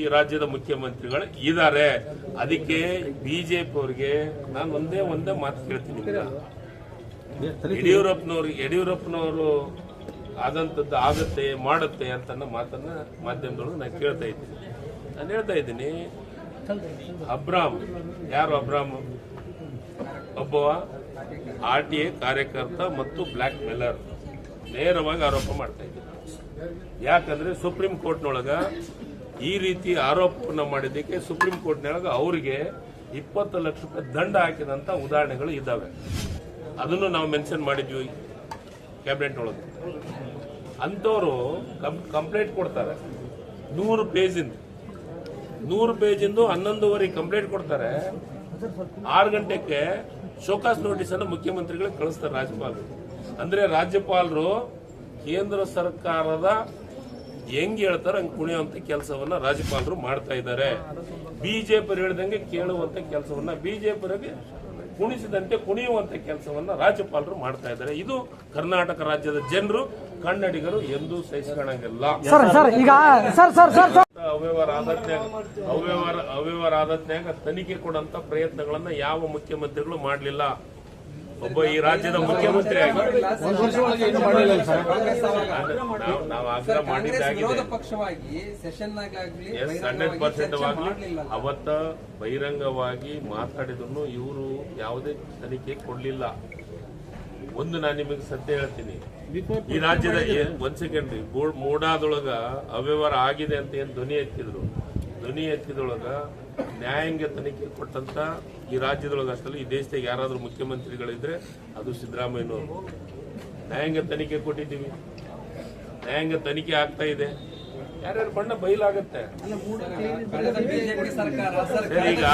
ಈ ರಾಜ್ಯದ ಮುಖ್ಯಮಂತ್ರಿಗಳು ಇದ್ದಾರೆ. ಅದಕ್ಕೆ ಬಿಜೆಪಿ ಅವರಿಗೆ ನಾನು ಒಂದೇ ಒಂದೇ ಮಾತು ಕೇಳ್ತೀನಿ ಯಡಿಯೂರಪ್ಪನವ್ರಿಗೆ, ಯಡಿಯೂರಪ್ಪನವ್ರು ಆದಂತದ್ದು ಆಗುತ್ತೆ, ಮಾಡುತ್ತೆ ಅಂತ ಮಾತನ್ನ ಮಾಧ್ಯಮದೊಳಗೆ ನಾನು ಕೇಳ್ತಾ ಇದ್ದೀನಿ. ನಾನು ಹೇಳ್ತಾ ಇದ್ದೀನಿ, ಅಬ್ರಾಮ್, ಯಾರು ಅಬ್ರಾಮ್? ಒಬ್ಬ ಆರ್ ಟಿ ಎ ಕಾರ್ಯಕರ್ತ ಮತ್ತು ಬ್ಲ್ಯಾಕ್ ಮೇಲರ್. ನೇರವಾಗಿ ಆರೋಪ ಮಾಡ್ತಾ ಇದ್ದೀನಿ. ಯಾಕಂದ್ರೆ ಸುಪ್ರೀಂ ಕೋರ್ಟ್ನೊಳಗ ಈ ರೀತಿ ಆರೋಪವನ್ನು ಮಾಡಿದ್ದಕ್ಕೆ ಸುಪ್ರೀಂ ಕೋರ್ಟ್ನೊಳಗೆ ಅವರಿಗೆ ಇಪ್ಪತ್ತು ಲಕ್ಷ ರೂಪಾಯಿ ದಂಡ ಹಾಕಿದಂತ ಉದಾಹರಣೆಗಳು ಇದ್ದಾವೆ ಅದನ್ನು ನಾವು ಮೆನ್ಷನ್ ಮಾಡಿದ್ವಿ ಕ್ಯಾಬಿನೆಟ್ ಒಳಗೆ. ಅಂಥವ್ರು ಕಂಪ್ಲೇಂಟ್ ಕೊಡ್ತಾರೆ. ನೂರು ಪೇಜಿಂದ. ನೂರು ಪೇಜಿಂದು ಹನ್ನೊಂದುವರೆ ಕಂಪ್ಲೇಂಟ್ ಕೊಡ್ತಾರೆ. ಆರು ಗಂಟೆಗೆ ಶೋಕಾಸ್ ನೋಟಿಸ್ ಅನ್ನು ಮುಖ್ಯಮಂತ್ರಿಗಳಿಗೆ ಕಳಿಸ್ತಾರೆ ರಾಜ್ಯಪಾಲರು. ಅಂದ್ರೆ ರಾಜ್ಯಪಾಲರು ಕೇಂದ್ರ ಸರ್ಕಾರದ ಹೆಂಗ್ ಹೇಳ್ತಾರ ಹಂಗ್ ಕುಣಿಯುವಂತ ಕೆಲಸವನ್ನ ರಾಜ್ಯಪಾಲರು ಮಾಡ್ತಾ ಇದ್ದಾರೆ. ಬಿಜೆಪಿ ಹೇಳಿದಂಗೆ ಕೇಳುವಂತ ಕೆಲಸವನ್ನ ಬಿಜೆಪಿ ಕುಣಿಸಿದಂತೆ ಕುಣಿಯುವಂತ ಕೆಲಸವನ್ನ ರಾಜ್ಯಪಾಲರು ಮಾಡ್ತಾ ಇದ್ದಾರೆ. ಇದು ಕರ್ನಾಟಕ ರಾಜ್ಯದ ಜನರು ಕನ್ನಡಿಗರು ಎಂದೂ ಸರ್ ಅವ್ಯವಹಾರ ಆದತ್ನಾಗ ಅವ್ಯವಹಾರ ಅವ್ಯವಹಾರ ಆದತ್ನ್ಯಾಗ ತನಿಖೆ ಕೊಡಂತ ಪ್ರಯತ್ನಗಳನ್ನ ಯಾವ ಮುಖ್ಯಮಂತ್ರಿಗಳು ಮಾಡಲಿಲ್ಲ. ಒಬ್ಬ ಈ ರಾಜ್ಯದ ಮುಖ್ಯಮಂತ್ರಿ ಆಗಿ. ನಾವು- ಆಗ್ರಹ ಮಾಡಿದ್ದಾಗಿದೆ. ಪಕ್ಷವಾಗಿ ಸೆಷನ್ ಹಂಡ್ರೆಡ್ ಪರ್ಸೆಂಟ್ ಅವತ್ತ ಬಹಿರಂಗವಾಗಿ ಮಾತಾಡಿದ್ರು ಇವರು ಯಾವುದೇ ತನಿಖೆ ಕೊಡ್ಲಿಲ್ಲ. ಒಂದು ನಾನು ನಿಮಗೆ ಸತ್ಯ ಹೇಳ್ತೀನಿ. ಈ ರಾಜ್ಯದ ಒಂದ್ ಸೆಕೆಂಡ್ ಮೂಡಾದೊಳಗ ಅವ್ಯವಹಾರ ಆಗಿದೆ ಅಂತ ಏನ್ ಧ್ವನಿ ಎತ್ತಿದ್ರು? ಧ್ವನಿ ಎತ್ತಿದೊಳಗ ನ್ಯಾಯಾಂಗ ತನಿಖೆ ಕೊಟ್ಟಂತ ಈ ರಾಜ್ಯದೊಳಗೆ ಅಷ್ಟಲ್ಲ ಈ ದೇಶದಾಗ ಯಾರಾದರೂ ಮುಖ್ಯಮಂತ್ರಿಗಳಿದ್ರೆ ಅದು ಸಿದ್ದರಾಮಯ್ಯನವರು. ನ್ಯಾಯಾಂಗ ತನಿಖೆ ಕೊಟ್ಟಿದ್ದೀವಿ. ನ್ಯಾಯಾಂಗ ತನಿಖೆ ಆಗ್ತಾ ಇದೆ. ಯಾರ್ಯಾರು ಬಣ್ಣ ಬಯಲಾಗತ್ತೆ? ಈಗ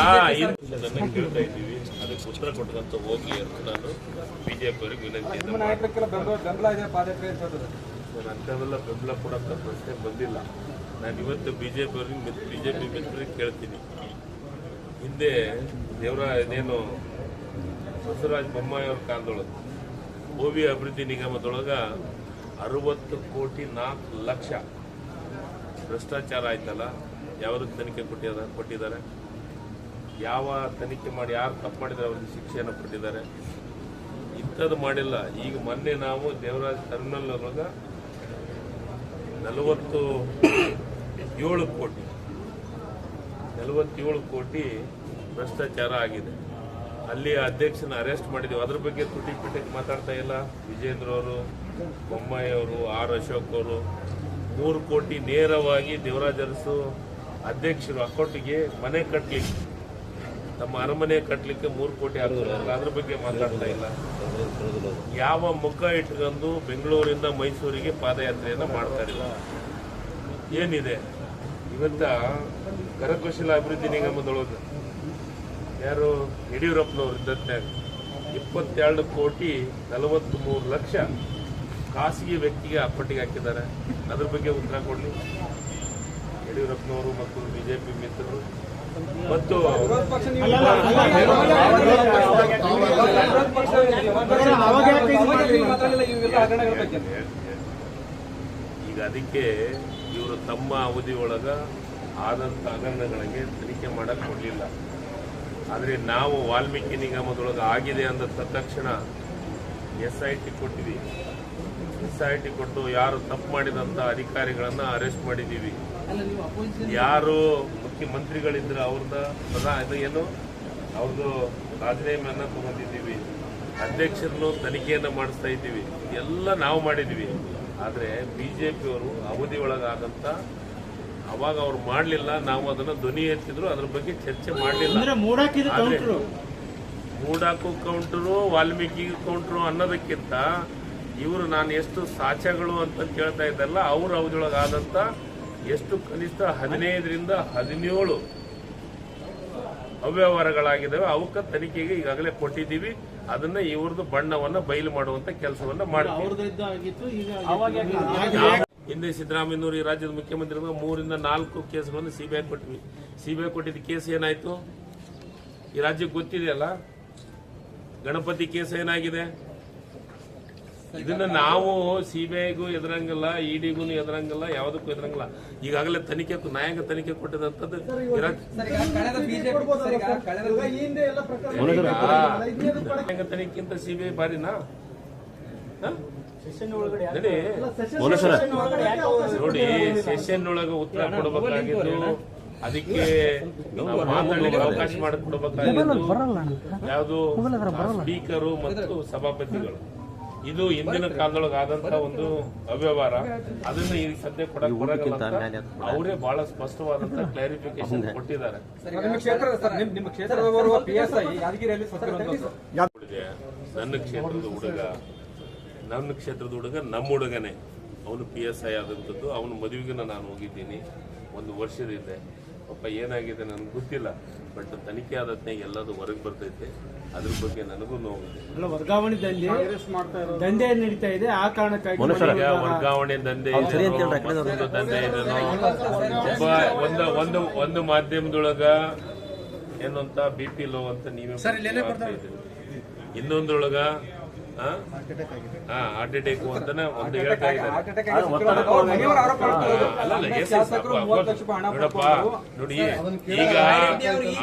ಇದನ್ನ ಕೇಳ್ತಾ ಇದ್ದೀವಿ. ಅದಕ್ಕೆ ಉತ್ತರ ಕೊಟ್ಟಂತ ಹೋಗ್ಲಿ ಅಂತ ನಾನು ಬಿಜೆಪಿ ಅವರಿಗೆ ವಿನಂತಿ ನಾಯಕರಿಗೆಲ್ಲ ಬೆಂಬಲ ಬೆಂಬಲ ಪ್ರಶ್ನೆ ಬಂದಿಲ್ಲ. ನಾನು ಇವತ್ತು ಬಿ ಜೆ ಪಿ ಅವ್ರಿಗೆ ಬಿ ಜೆ ಪಿ ಮಿತ್ರರಿಗೆ ಕೇಳ್ತೀನಿ. ಹಿಂದೆ ದೇವರ ಇದೇನು ಬಸವರಾಜ ಬೊಮ್ಮಾಯಿ ಅವ್ರ ಕಾಲದೊಳಗೆ ಓವಿ ಅಭಿವೃದ್ಧಿ ನಿಗಮದೊಳಗೆ ಅರವತ್ತು ಕೋಟಿ ನಾಲ್ಕು ಲಕ್ಷ ಭ್ರಷ್ಟಾಚಾರ ಆಯ್ತಲ್ಲ ಯಾವ್ದಕ್ಕೆ ತನಿಖೆ ಕೊಟ್ಟಿದ ಕೊಟ್ಟಿದ್ದಾರೆ? ಯಾವ ತನಿಖೆ ಮಾಡಿ ಯಾರು ತಪ್ಪು ಮಾಡಿದ್ರೆ, ಅವ್ರಿಗೆ ಶಿಕ್ಷೆಯನ್ನು ಕೊಟ್ಟಿದ್ದಾರೆ? ಇಂಥದ್ದು ಮಾಡಿಲ್ಲ. ಈಗ ಮೊನ್ನೆ ನಾವು ದೇವರಾಜ್ ಟರ್ಮಿನಲ್ ಒಳಗೆ ನಲವತ್ತು ಏಳು ಕೋಟಿ, ನಲವತ್ತೇಳು ಕೋಟಿ ಭ್ರಷ್ಟಾಚಾರ ಆಗಿದೆ. ಅಲ್ಲಿ ಅಧ್ಯಕ್ಷನ ಅರೆಸ್ಟ್ ಮಾಡಿದ್ದೀವಿ ಅದ್ರ ಬಗ್ಗೆ ತುಟಿ ಪಿಟಕ್ಕೆ ಮಾತಾಡ್ತಾ ಇಲ್ಲ. ವಿಜೇಂದ್ರ ಅವರು, ಬೊಮ್ಮಾಯಿ ಅವರು, ಆರ್ ಅಶೋಕ್ ಅವರು. ಮೂರು ಕೋಟಿ ನೇರವಾಗಿ ದೇವರಾಜರಸು ಅಧ್ಯಕ್ಷರು ಅಕೌಂಟಿಗೆ ಮನೆ ಕಟ್ಟಲಿಕ್ಕೆ ತಮ್ಮ ಅರಮನೆ ಕಟ್ಟಲಿಕ್ಕೆ ಮೂರು ಕೋಟಿ ಆಗ್ತದೆ ಅದ್ರ ಬಗ್ಗೆ ಮಾತಾಡ್ತಾ ಇಲ್ಲ. ಯಾವ ಮುಖ ಇಟ್ಕೊಂಡು ಬೆಂಗಳೂರಿಂದ ಮೈಸೂರಿಗೆ ಪಾದಯಾತ್ರೆಯನ್ನು ಮಾಡ್ತಾ ಇಲ್ಲ. ಏನಿದೆ? ಇವತ್ತ ಕರಕುಶಲ ಅಭಿವೃದ್ಧಿ ನಿಗಮದೊಳಗೆ ಯಾರು ಯಡಿಯೂರಪ್ಪನವ್ರು ಇದ್ದಂತೆ ಇಪ್ಪತ್ತೆರಡು ಕೋಟಿ ನಲವತ್ತ್ ಮೂರು ಲಕ್ಷ ಖಾಸಗಿ ವ್ಯಕ್ತಿಗೆ ಅಪ್ಪಟ್ಟಿಗೆ ಹಾಕಿದ್ದಾರೆ. ಅದ್ರ ಬಗ್ಗೆ ಉತ್ತರ ಕೊಡಲಿ. ಯಡಿಯೂರಪ್ಪನವರು ಮತ್ತು ಬಿಜೆಪಿ ಮಿತ್ರರು. ಮತ್ತು ಈಗ ಅದಕ್ಕೆ ತಮ್ಮ ಅವಧಿ ಒಳಗ ಆದಂತ ಹಗರಣಗಳಿಗೆ ತನಿಖೆ ಮಾಡಕ್ ಕೊಡ್ಲಿಲ್ಲ. ಆದರೆ ನಾವು ವಾಲ್ಮೀಕಿ ನಿಗಮದೊಳಗೆ ಆಗಿದೆ ಅಂದ ತಕ್ಷಣ ಎಸ್ ಐ ಟಿ ಕೊಟ್ಟಿದ್ದೀವಿ ಎಸ್ ಐ ಟಿ ಕೊಟ್ಟು ಯಾರು ತಪ್ಪು ಮಾಡಿದಂತ ಅಧಿಕಾರಿಗಳನ್ನು ಅರೆಸ್ಟ್ ಮಾಡಿದ್ದೀವಿ ಯಾರು ಮುಖ್ಯಮಂತ್ರಿಗಳಿದ್ರೆ ಅವ್ರದ್ದ ಸದಾ ಅದು ಏನು? ಅವ್ರದ್ದು ರಾಜೀನಾಮೆಯನ್ನ ತಗೊಂಡಿದ್ದೀವಿ. ಅಧ್ಯಕ್ಷರನ್ನು ತನಿಖೆಯನ್ನು ಮಾಡಿಸ್ತಾ ಇದ್ದೀವಿ. ಎಲ್ಲ ನಾವು ಮಾಡಿದ್ವಿ ಆದ್ರೆ ಜೆ ಪಿಯವರು ಅವಧಿ ಒಳಗಾದಂತ ಅವಾಗ ಅವ್ರು ಮಾಡಲಿಲ್ಲ ನಾವು ಅದನ್ನು ಧ್ವನಿ ಎತ್ತಿದ್ರು ಅದ್ರ ಬಗ್ಗೆ ಚರ್ಚೆ ಮಾಡಲಿಲ್ಲ. ಮೂಡಾಕು ಕೌಂಟ್ರು ವಾಲ್ಮೀಕಿ ಕೌಂಟ್ರು ಅನ್ನೋದಕ್ಕಿಂತ ಇವರು ನಾನು ಎಷ್ಟು ಸಾಚಗಳು ಅಂತ ಕೇಳ್ತಾ ಇದ್ದಲ್ಲ ಅವ್ರ ಅವಧಿಯೊಳಗಾದಂಥ ಎಷ್ಟು ಕನಿಷ್ಠ ಹದಿನೈದರಿಂದ ಹದಿನೇಳು ಅವ್ಯವಹಾರಗಳಾಗಿದ್ದಾವೆ. ಅವಕ್ಕ ತನಿಖೆಗೆ ಈಗಾಗಲೇ ಕೊಟ್ಟಿದ್ದೀವಿ. ಅದನ್ನ ಇವ್ರದ್ದು ಬಣ್ಣವನ್ನ ಬಯಲು ಮಾಡುವಂತ ಕೆಲಸವನ್ನ ಮಾಡ್ತೀವಿ. ಹಿಂದೆ ಸಿದ್ದರಾಮಯ್ಯನವರು ಈ ರಾಜ್ಯದ ಮುಖ್ಯಮಂತ್ರಿ ಮೂರಿಂದ ನಾಲ್ಕು ಕೇಸ್ಗಳನ್ನು ಸಿಬಿಐ ಕೊಟ್ಟಿವಿ ಸಿಬಿಐ ಕೊಟ್ಟಿದ್ದ ಕೇಸ್ ಏನಾಯ್ತು? ಈ ರಾಜ್ಯಕ್ಕೆ ಗೊತ್ತಿದೆಯಲ್ಲ? ಗಣಪತಿ ಕೇಸ್ ಏನಾಗಿದೆ? ಇದನ್ನ ನಾವು ಸಿಬಿಐಗೂ ಎದುರಂಗಿಲ್ಲ ಇಡಿಗೂ ಎದುರಂಗಿಲ್ಲ ಯಾವುದಕ್ಕೂ ಎದುರಂಗಿಲ್ಲ. ಈಗಾಗಲೇ ತನಿಖೆ ನ್ಯಾಯಾಂಗ ತನಿಖೆ ಕೊಟ್ಟಿದಂತದ್ದು ಇರಾಕ್. ಸರ್ ಈಗ ಕಳೆದ ಬಿಜೆಪಿ ಸರ್ ಈಗ ಕಳೆದ ನ್ಯಾಯಾಂಗ ತನಿಖೆಗಿಂತ ಸಿಬಿಐ ಬಾರಿನಾ ಹ? ನಡಿ. ನೋಡಿ ಸೆಷನ್ ಒಳಗ ಉತ್ತರ ಕೊಡಬೇಕಾಗಿದ್ದು ಅದಕ್ಕೆ ಮಾತಾಡಲಿಕ್ಕೆ ಮಾತಾಡ್ಲಿಕ್ಕೆ ಅವಕಾಶ ಮಾಡಿಕೊಡ್ಬೇಕಾಗಿದ್ದು ಯಾವುದು ಸ್ಪೀಕರು ಮತ್ತು ಸಭಾಪತಿಗಳು. ಇದು ಹಿಂದಿನ ಕಾಲದೊಳಗೆ ಆದಂತ ಒಂದು ಅವ್ಯವಹಾರ. ಅದನ್ನ ಈಗ ಸದ್ಯ ಕೊಡಕ್ ಬರಲ್ಲ ಅವರೇ ಬಹಳ ಸ್ಪಷ್ಟವಾದಂತ ಕ್ಲಾರಿಫಿಕೇಶನ್ ಕೊಟ್ಟಿದ್ದಾರೆ. ನನ್ನ ಕ್ಷೇತ್ರದ ಹುಡುಗ ನನ್ನ ಕ್ಷೇತ್ರದ ಹುಡುಗ ನಮ್ಮ ಹುಡುಗನೇ. ಅವನು ಪಿ ಎಸ್ ಐ ಆದಂಥದ್ದು. ಅವನ ಮದುವೆಗೆ ನಾನು ಹೋಗಿದ್ದೀನಿ. ಒಂದು ವರ್ಷದಿಂದ ಪಾಪ ಏನಾಗಿದೆ ನನಗೆ ಗೊತ್ತಿಲ್ಲ. ಬಟ್ ತನಿಖೆ ಆದತ್ತೆ ಎಲ್ಲದು ಹೊರಗೆ ಬರ್ತೈತೆ. ಅದ್ರ ಬಗ್ಗೆ ನನಗೂ ನೋವು ಅಲ್ಲ ವರ್ಗಾವಣೆ ದಂಧೆ ದಂಧೆ ನಡೀತಾ ಇದೆ. ಆ ಕಾರಣಕ್ಕಾಗಿ ವರ್ಗಾವಣೆ ದಂಧೆ ದಂಧೆ. ಒಬ್ಬ ಒಂದು ಒಂದು ಒಂದು ಮಾಧ್ಯಮದೊಳಗ ಏನಂತ ಬಿ ಪಿ ಲೋ ಅಂತ ನೀವೇ. ಇನ್ನೊಂದ್ರೊಳಗ ಹಾರ್ಟ್ ಅಟ್ಯಾಕ್ ಅಂತಾನೆ ಒಂದು ಹೇಳ್ತಾ ನೋಡಿ ಈಗ ಈಗ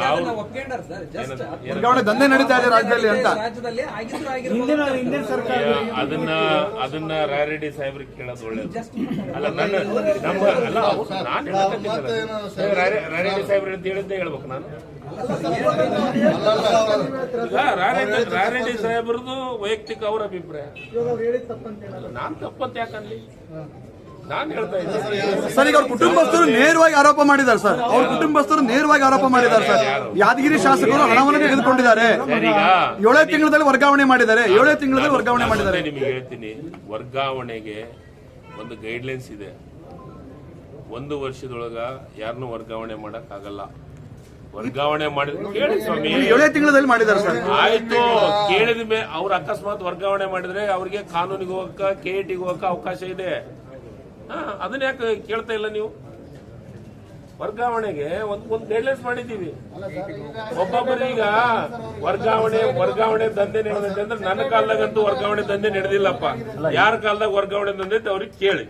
ಅದನ್ನ ಅವ್ರು- ಸರ್ ಜಸ್ಟ್ ಏನಂತ- ಏನಂತ- ದಂಧೆ ನಡೀತಾ ಇದೆ ರಾಜ್ಯದಲ್ಲಿ ಅಂತ ರಾಜ್ಯದಲ್ಲಿ ಆಗಿದ್ರು ಆಗಿರೋ ಹಿಂದಿನ ಹಿಂದಿನ ಸರ್ಕಾರ ಅದನ್ನ ಅದನ್ನ ರಾಯರೆಡ್ಡಿ ಸಾಹೇಬ್ರಿಗೆ ಕೇಳೋದು ಒಳ್ಳೇದು ಅಲ್ಲ ನನ್ನ ನಮ್ಮ ಅಲ್ಲ ನಾನು ರಾಯರೆಡ್ಡಿ ಸಾಹೇಬ್ರು ಅಂತ ಹೇಳಿದ್ದೆ ಹೇಳ್ಬೇಕು ನಾನು ರಾಯರೆಡ್ಡಿ ಸಾಹೇಬ್ರದ್ದು ವೈಯಕ್ತಿಕ ಅವ್ರ ಅಭಿಪ್ರಾಯ. ನಾನ್ ತಪ್ಪಂತ ಯಾಕಂದ್ರೆ ನಾನ್ ಹೇಳ್ತಾ ಇದ್ದೀನಿ. ಸರ್ ಈಗ ಅವ್ರ ಕುಟುಂಬಸ್ಥರು ನೇರವಾಗಿ ಆರೋಪ ಮಾಡಿದ್ದಾರೆ ಸರ್. ಅವ್ರ ಕುಟುಂಬಸ್ಥರು ನೇರವಾಗಿ ಆರೋಪ ಮಾಡಿದ್ದಾರೆ ಸರ್. ಯಾದಗಿರಿ ಶಾಸಕರು ಹಣವನ್ನು ತೆಗೆದುಕೊಂಡಿದ್ದಾರೆ. ಏಳೇ ತಿಂಗಳಲ್ಲಿ ವರ್ಗಾವಣೆ ಮಾಡಿದ್ದಾರೆ. ಏಳೇ ತಿಂಗಳಲ್ಲಿ ವರ್ಗಾವಣೆ ಮಾಡಿದ್ದಾರೆ. ನಿಮಗೆ ಹೇಳ್ತೀನಿ. ವರ್ಗಾವಣೆಗೆ ಒಂದು ಗೈಡ್ಲೈನ್ಸ್ ಇದೆ. ಒಂದು ವರ್ಷದೊಳಗ ಯಾರನ್ನೂ ವರ್ಗಾವಣೆ ಮಾಡಕ್ ಆಗಲ್ಲ ವರ್ಗಾವಣೆ ಮಾಡಿದ್ರು. ಕೇಳಿ ಸ್ವಾಮಿ. ಏಳೇ ತಿಂಗಳಲ್ಲಿ ಮಾಡಿದ್ದಾರೆ ಸರ್. ಆಯ್ತು. ಕೇಳಿದ ಮೇಲೆ ಅವ್ರು ಅಕಸ್ಮಾತ್ ವರ್ಗಾವಣೆ ಮಾಡಿದ್ರೆ ಅವ್ರಿಗೆ ಕಾನೂನಿಗೆ ಹೋಗಕ್ಕ ಕೆ ಟಿಗೆ ಹೋಗಕ್ಕ ಅವಕಾಶ ಇದೆ. ಹಾ, ಅದನ್ನ ಯಾಕೆ ಕೇಳ್ತಾ ಇಲ್ಲ ನೀವು? ವರ್ಗಾವಣೆಗೆ ಒಂದ್ ಒಂದ್ ಗೈಡ್ಲೈನ್ಸ್ ಮಾಡಿದ್ದೀವಿ. ಒಬ್ಬೊಬ್ಬರು ಈಗ ವರ್ಗಾವಣೆ ವರ್ಗಾವಣೆ ದಂಧೆ ನಡೆದೈತೆ ಅಂದ್ರೆ ನನ್ನ ಕಾಲದಾಗಂತೂ ವರ್ಗಾವಣೆ ದಂಧೆ ನಡೆದಿಲ್ಲಪ್ಪ. ಯಾರ ಕಾಲದಾಗ ವರ್ಗಾವಣೆ ದಂಧೆ ಅವ್ರಿಗೆ ಕೇಳಿ.